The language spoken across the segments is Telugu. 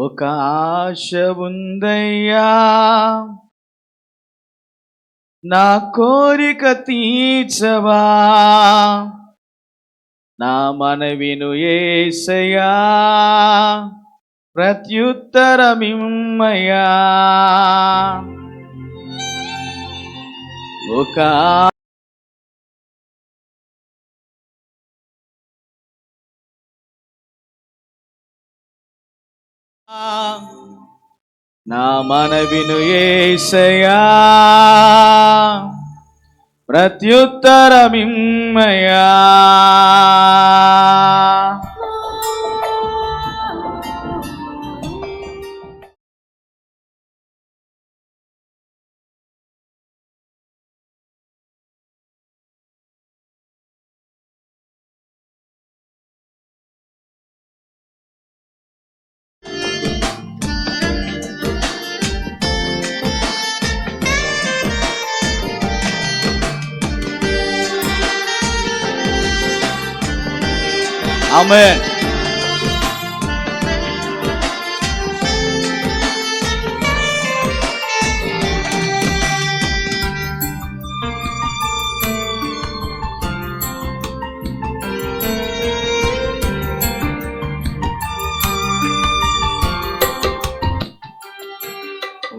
ఒక ఆశ ఉందయ్యా. నా కోరిక తీర్చవా. నా మనవిను ఏసయా ప్రత్యుత్తరమిమ్మయా ఒక నా మనవిను ఏసయా ప్రత్యుత్తరమిమ్మయా ఆమెన్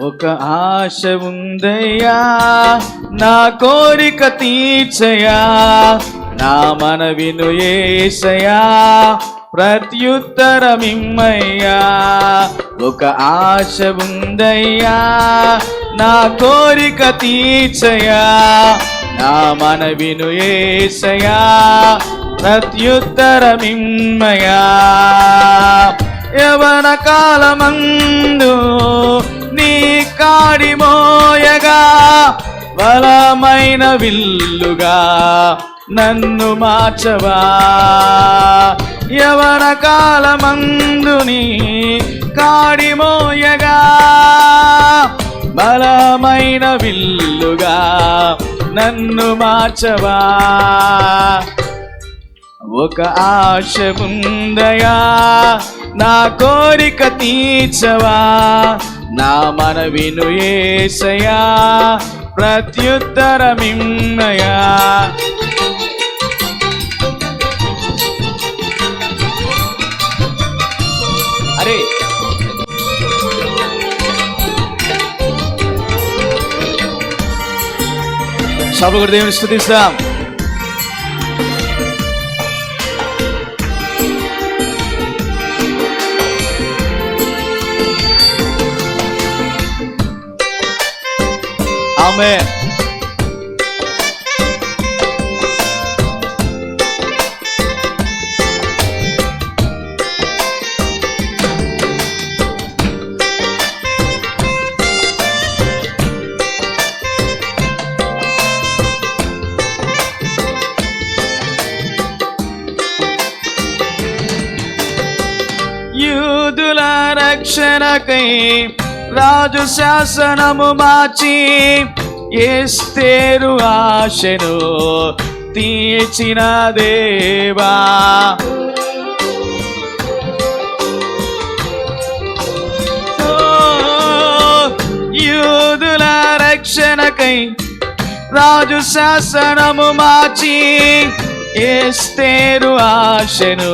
ఒక ఆశ ఉందయ్యా నా కోరిక తీర్చయా నా మనవిను ఏసయా ప్రత్యుత్తరమిమ్మయ్యా. ఒక ఆశ ఉందయ్యా నా కోరిక తీర్చయా నా మనవిను ఏసయా ప్రత్యుత్తరమిమ్మయా యవన కాలమందు నీ కాడి మోయగా బలమైన విల్లుగా నన్ను మార్చవా? యవన కాలమందుని కాడిమోయగా కాడి మోయగా? బలమైన విల్లుగా నన్ను మార్చవా? ఒక ఆశ ఉందయా? నా కోరిక తీర్చవా? నా మనవిను ఏసయా? ప్రత్యుత్తరమిన్నయా సభలు కూడా దేవుని స్థుతిస్తాం ఆమె యూదుల రక్షణకై రాజు శాసనము మార్చి ఎస్తేరు ఆశను తీర్చిన దేవా. యూదుల రక్షణకై రాజు శాసనము మార్చి ఎస్తేరు ఆశను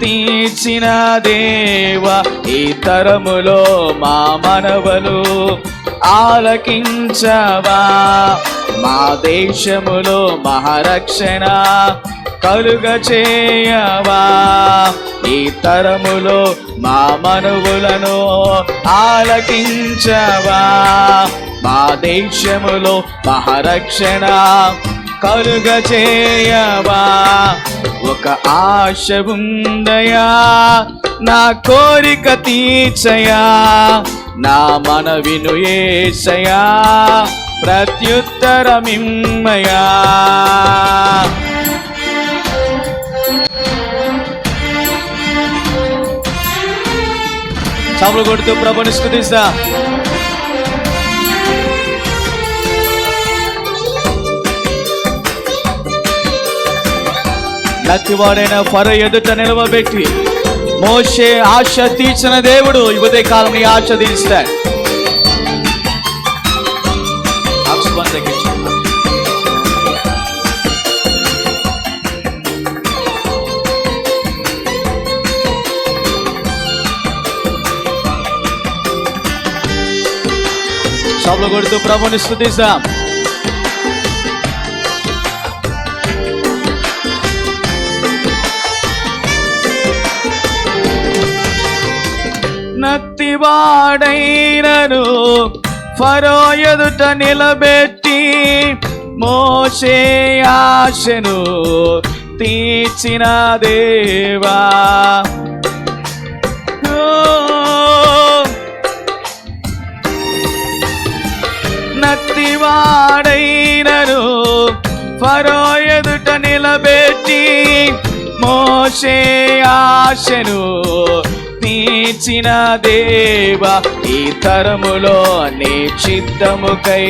తీర్చిన దేవ ఈ తరములో మా మనవలు ఆలకించవా. మా దేశములో మహారక్షణ కలుగ చేయవా. ఈ తరములో మా మనువులను ఆలకించవా. మా దేశములో మహారక్షణ కలుగ చేయవా? ఒక ఆశ ఉందయా? నా కోరిక తీర్చయా? నా మనవిను ఏసయా? ప్రత్యుత్తరమిమ్మయా. చములు కొడుతూ ప్రభుని స్థుతిస్తా నచ్చివాడైన పర ఎదుట నిలవబెట్టి మోషే ఆశ తీర్చిన దేవుడు ఉదయ కాలం ఆశ తగ్గించు. సభలు కొడుతూ ప్రభుని స్థుతిస్తాం వాడైనను ఫరో ఎదుట నిలబెట్టి మోసే ఆశను తీర్చిన దేవా. నత్తివాడైనను ఫరో ఎదుట నిలబెట్టి మోసే ఆశను నీచిన దేవా ఈ తరములో నీ చిత్తముకై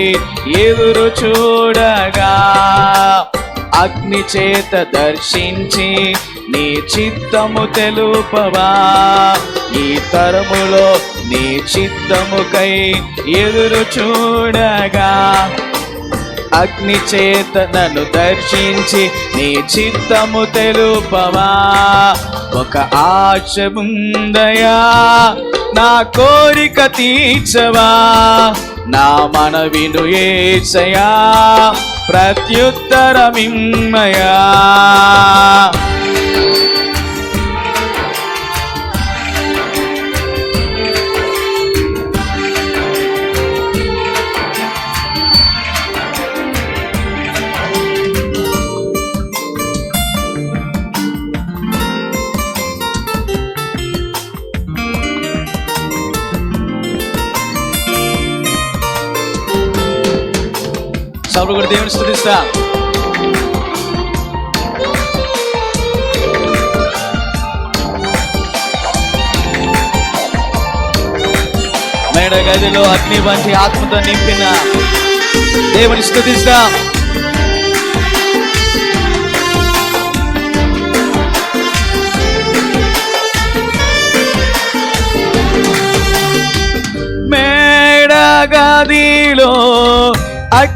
ఎదురు చూడగా. అగ్ని చేత దర్శించి నీ చిత్తము తెలుపవా. ఈ తరములో నీ చిత్తముకై ఎదురు చూడగా. అగ్ని చేత నన్ను దర్శించి నీ చిత్తము తెలుపవా? ఒక ఆశ ఉందయా? నా కోరిక తీర్చవా? నా మనవిను ఏసయా? ప్రత్యుత్తరమిమ్మయా? సభలు కూడా దేవుని స్థుతిస్తా. మేడ గదిలో అగ్ని వంటి ఆత్మతో నింపిన దేవుని స్థుతిస్తాం.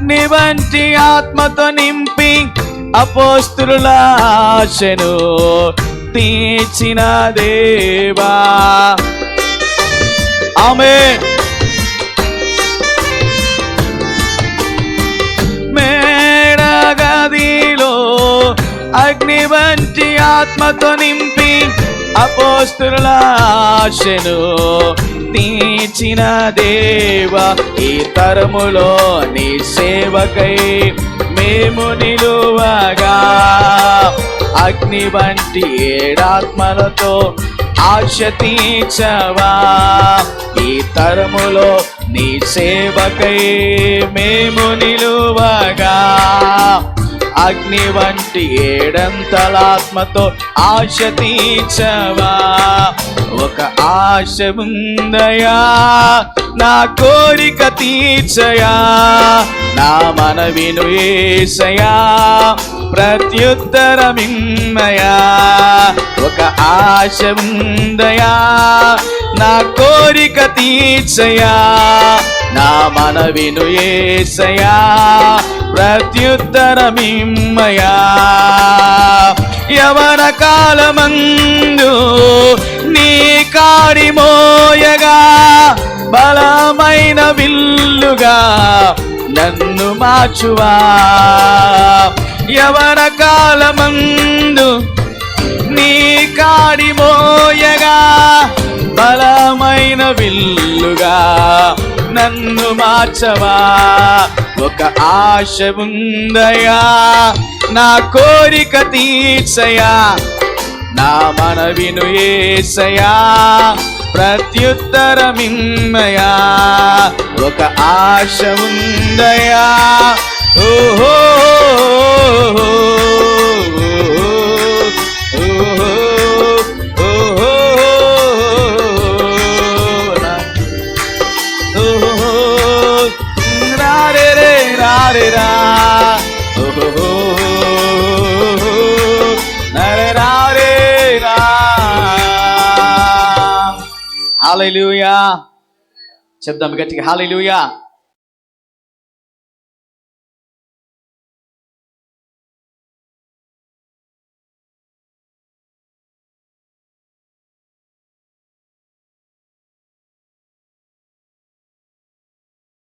అగ్ని వంటి ఆత్మతో నింపి అపోస్తుల ఆశను తీర్చిన దేవా. ఆమె మేడగదిలో అగ్ని వంటి ఆత్మతో నింపి అపోస్తుల ఆశను తీర్చిన దేవా ఈ తరములో నీ సేవకై మేము నిలువగా. అగ్ని వంటి ఏడాత్మలతో ఆశ తీర్చవా. ఈ తరములో నీ సేవకై మేము నిలువగా. అగ్ని వంటి ఏడంతలాత్మతో ఆశ తీర్చవా? ఒక ఆశ ఉందయా? నా కోరిక తీర్చయా? నా మనవిను ఏసయా? ప్రత్యుత్తరమిమ్మయా? ఆశ ఉందయా నా కోరిక తీర్చయా నా మనవిను ఏసయా ప్రత్యుత్తరమిమ్మయా. యవన కాలమందు నీ కాడి మోయగా బలమైన విల్లుగా నన్ను మార్చువా. యవన కాలమందు నీ కాడి మోయగా బలమైన విల్లుగా నన్ను మార్చవా? ఒక ఆశ ఉందయా? నా కోరిక తీర్చయా? నా మనవిను ఏసయా? ప్రత్యుత్తరమిన్నయా ఒక ఆశ ఉందయా? ఓహో! హాలూయా చెప్దాం గట్టిగా. హాలూయా